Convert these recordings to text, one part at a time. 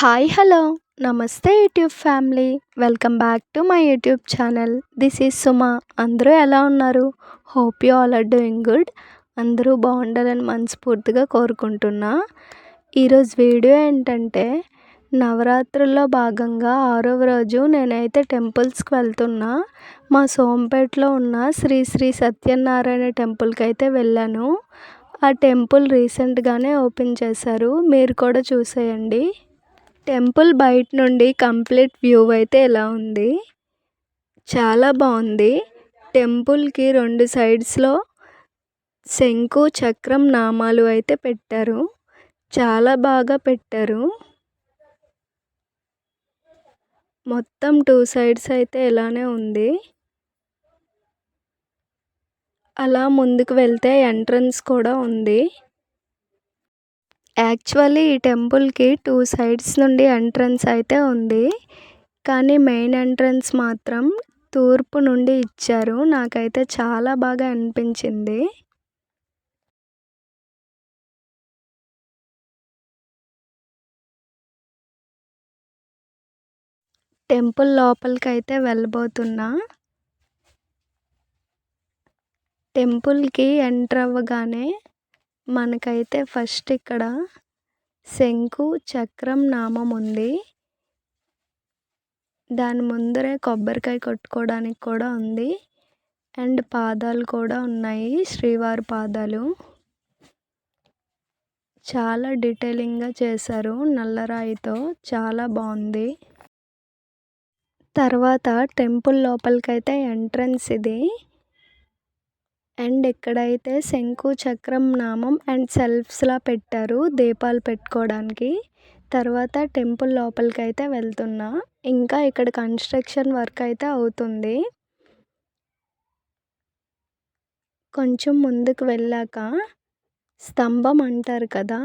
Hi hello నమస్తే YouTube family welcome back to my YouTube channel this is Suma అందరూ ఎలా ఉన్నారు? Hope you all are doing good అందరూ బాగుండాలని మనస్ఫూర్తిగా కోరుకుంటున్నా. ఈరోజు వీడియో ఏంటంటే నవరాత్రుల్లో భాగంగా ఆరవ రోజు నేనైతే టెంపుల్స్కి వెళ్తున్నా. మా సోంపేటలో ఉన్న శ్రీ శ్రీ సత్యనారాయణ టెంపుల్కి అయితే వెళ్ళాను. ఆ టెంపుల్ రీసెంట్గానే ఓపెన్ చేశారు. మీరు కూడా చూసేయండి. టెంపుల్ బయట నుండి కంప్లీట్ వ్యూ అయితే ఎలా ఉంది? చాలా బాగుంది. టెంపుల్కి రెండు సైడ్స్లో శంకు చక్రం నామాలు అయితే పెట్టారు. చాలా బాగా పెట్టారు. మొత్తం టూ సైడ్స్ అయితే ఇలానే ఉంది. అలా ముందుకు వెళ్తే ఎంట్రన్స్ కూడా ఉంది. యాక్చువల్లీ ఈ టెంపుల్కి టూ సైడ్స్ నుండి ఎంట్రన్స్ అయితే ఉంది. కానీ మెయిన్ ఎంట్రన్స్ మాత్రం తూర్పు నుండి ఇచ్చారు. నాకైతే చాలా బాగా అనిపించింది. టెంపుల్ లోపలికి అయితే వెళ్ళబోతున్నా. టెంపుల్కి ఎంటర్ అవ్వగానే మనకైతే ఫస్ట్ ఇక్కడ శంకు చక్రం నామం ఉంది. దాని ముందరే కొబ్బరికాయ కొట్టుకోవడానికి కూడా ఉంది. అండ్ పాదాలు కూడా ఉన్నాయి. శ్రీవారి పాదాలు. చాలా డీటెయిలింగ్గా చేశారు నల్లరాయితో. చాలా బాగుంది. తర్వాత టెంపుల్ లోపలికైతే ఎంట్రన్స్ ఇది. అండ్ ఎక్కడైతే శంకు చక్రం నామం అండ్ సెల్ఫ్స్లా పెట్టారు దీపాలు పెట్టుకోవడానికి తర్వాత టెంపుల్ లోపలికి అయితే వెళ్తున్నా. ఇంకా ఇక్కడ కన్స్ట్రక్షన్ వర్క్ అయితే అవుతుంది. కొంచెం ముందుకు వెళ్ళాక స్తంభం అంటారు కదా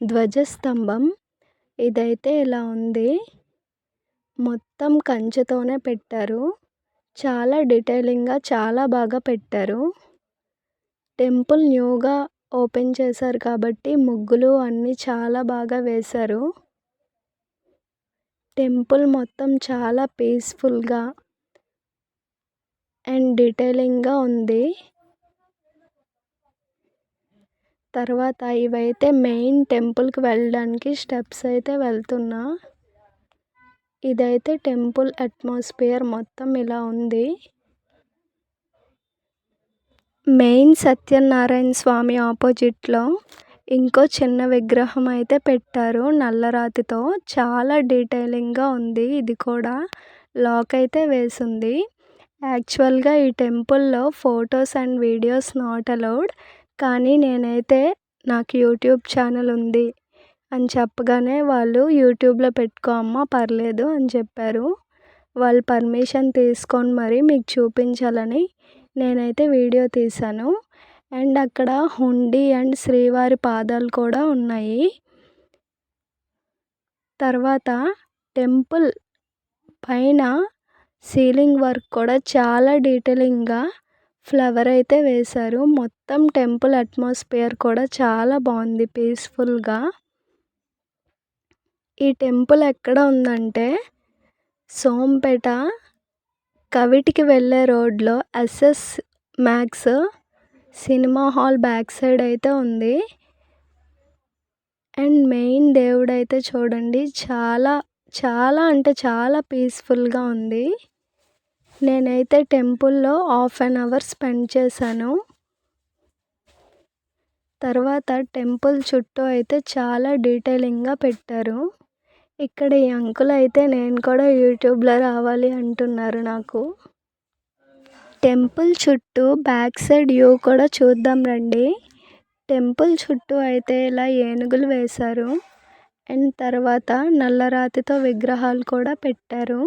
ధ్వజస్తంభం. ఇదైతే ఇలా ఉంది. మొత్తం కంచెతోనే పెట్టారు. చాలా డీటెయిలింగ్గా చాలా బాగా పెట్టారు. టెంపుల్ న్యూగా ఓపెన్ చేశారు కాబట్టి ముగ్గులు అన్నీ చాలా బాగా వేశారు. టెంపుల్ మొత్తం చాలా పీస్ఫుల్గా అండ్ డీటెయిలింగ్గా ఉంది. తర్వాత ఇవైతే మెయిన్ టెంపుల్కి వెళ్ళడానికి స్టెప్స్ అయితే వెళ్తున్నా. ఇదైతే టెంపుల్ అట్మాస్ఫియర్ మొత్తం ఇలా ఉంది. మెయిన్ సత్యనారాయణ స్వామి ఆపోజిట్లో ఇంకో చిన్న విగ్రహం అయితే పెట్టారు నల్లరాతితో. చాలా డీటెయిలింగ్గా ఉంది. ఇది కూడా లాక్ అయితే వేసింది. యాక్చువల్గా ఈ టెంపుల్లో photos and videos not allowed. కానీ నేనైతే నాకు యూట్యూబ్ ఛానల్ ఉంది అని చెప్పగానే వాళ్ళు యూట్యూబ్లో పెట్టుకో అమ్మ పర్లేదు అని చెప్పారు. వాళ్ళు పర్మిషన్ తీసుకొని మరి మీకు చూపించాలని నేనైతే వీడియో తీశాను. అండ్ అక్కడ హుండీ అండ్ శ్రీవారి పాదాలు కూడా ఉన్నాయి. తర్వాత టెంపుల్ పైన సీలింగ్ వర్క్ కూడా చాలా డీటెయిలింగ్గా ఫ్లవర్ అయితే వేశారు. మొత్తం టెంపుల్ అట్మాస్ఫియర్ కూడా చాలా బాగుంది పీస్ఫుల్గా. ఈ టెంపుల్ ఎక్కడ ఉందంటే సోంపేట కవిటికి వెళ్ళే రోడ్లో SS Max cinema hall back side అయితే ఉంది. అండ్ మెయిన్ దేవుడు అయితే చూడండి చాలా చాలా అంటే చాలా పీస్ఫుల్గా ఉంది. నేనైతే టెంపుల్లో హాఫ్ అన్ అవర్ స్పెండ్ చేశాను. తర్వాత టెంపుల్ చుట్టూ అయితే చాలా డీటెయిలింగ్గా పెట్టారు. ఇక్కడ ఈ అంకుల్ అయితే నేను కూడా యూట్యూబ్లో రావాలి అంటున్నారు నాకు. టెంపుల్ చుట్టూ బ్యాక్ సైడ్ వ్యూ కూడా చూద్దాం రండి. టెంపుల్ చుట్టూ అయితే ఇలా ఏనుగులు వేశారు. అండ్ తర్వాత నల్లరాతితో విగ్రహాలు కూడా పెట్టారు.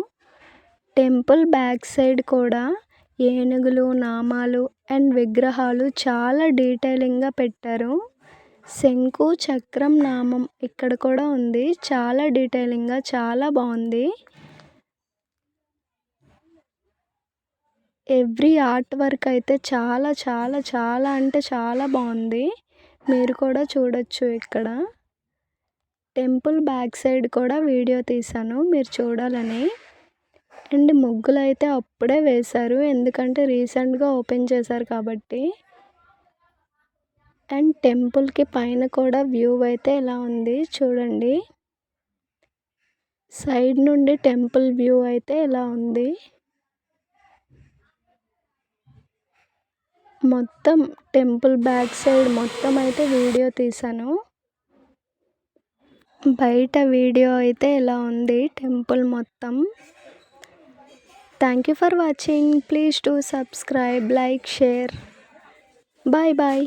టెంపుల్ బ్యాక్ సైడ్ కూడా ఏనుగులు నామాలు అండ్ విగ్రహాలు చాలా డీటెయిలింగ్గా పెట్టారు. శంకు చక్రం నామం ఇక్కడ కూడా ఉంది. చాలా డీటెయిలింగ్గా చాలా బాగుంది. ఎవ్రీ ఆర్ట్ వర్క్ అయితే చాలా చాలా చాలా అంటే చాలా బాగుంది. మీరు కూడా చూడొచ్చు ఇక్కడ. టెంపుల్ బ్యాక్ సైడ్ కూడా వీడియో తీశాను. మీరు చూడాలని. అండ్ ముగ్గులు అయితే అప్పుడే వేశారు. ఎందుకంటే రీసెంట్గా ఓపెన్ చేశారు కాబట్టి. అండ్ టెంపుల్కి పైన కూడా వ్యూ అయితే ఇలా ఉంది చూడండి. సైడ్ నుండి టెంపుల్ వ్యూ అయితే ఇలా ఉంది. మొత్తం టెంపుల్ బ్యాక్ సైడ్ మొత్తం అయితే వీడియో తీశాను బయట వీడియో అయితే ఇలా ఉంది టెంపుల్ మొత్తం. Thank you for watching. Please to subscribe like share. Bye bye.